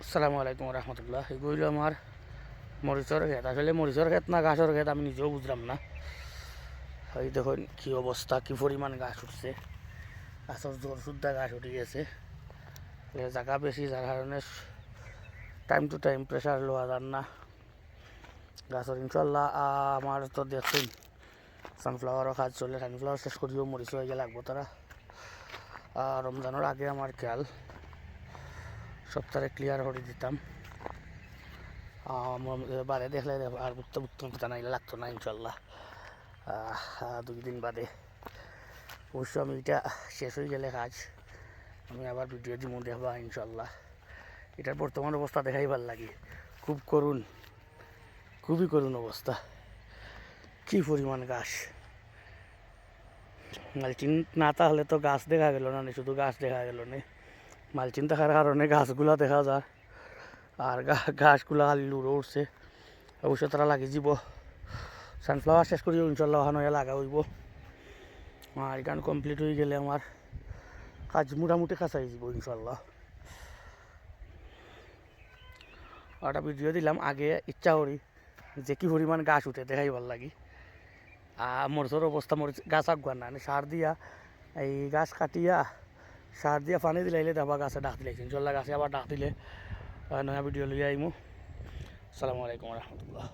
আসসালামু আলাইকুম রহমতুল্লাহ। এগুলো আমার মরিচর ক্ষেত। আসলে মরিচর ক্ষেত না গাছের ক্ষেত আমি নিজেও বুঝলাম না। এই দেখুন কী অবস্থা, কী পরিমাণ গাছ উঠছে। গাছের জোর শুদ্ধা গাছ উঠে গেছে। জায়গা বেশি, যার কারণে টাইম টু টাইম প্রেশার লওয়া যান না। গাছের ইনশাল্লাহ আমার তো দেখছেন সানফ্লাওয়ারও কাজ চলে। সানফ্লাওয়ার শেষ করিও মরিচ হয়ে গেলে লাগবো তারা। রমজানের আগে আমার খেয়াল। সপ্তাহে ক্লিয়ার করে দিতাম। বারে দেখলে আর বুঝতে বুঝতে বুঝতে নাইলে লাগতো না, ইনশাল্লাহ। দুই দিন বাদে। অবশ্য আমি এটা শেষ হয়ে গেলে কাজ। আমি আবার ভিডিও দিব দেখবা ইনশাল্লাহ। এটার বর্তমান অবস্থা দেখাই ভালো লাগে। খুব করুণ। খুবই করুণ অবস্থা। কী পরিমাণ গাছ। মালচিন না তাহলে তো গাছ দেখা গেল না, শুধু গাছ দেখা গেল না। মালচিন থাকার কারণে গাছগুলা দেখা যায়। আর ঘাসগুলা খালি লুড়ো উঠছে অবশ্য তারা লাগি যাব সানফ্লাওয়ার শেষ করি ইনশাল্লাহ ওখানে লাগা হইব। আর গান কমপ্লিট হয়ে গেলে আমার কাজ মোটামুটি কাছাই যাব ইনশাল্লাহ একটা ভিডিও দিলাম, আগে ইচ্ছা করি যে কি পরিমাণ গাছ উঠে দেখাই ভালো লাগি। আর মরচর অবস্থা, মরিচ, গাছ আগুয়ার না সার দিয়া, এই গাছ কাটিয়া সার দিয়ে পানি দিলাইলে তারপর গাছে ডাক জল ইনশাল্লাহ গাছে আবার ডাক দিলে। নয়া ভিডিও লিয়ে আইমু আসসালামু আলাইকুম রহমতুল্লাহ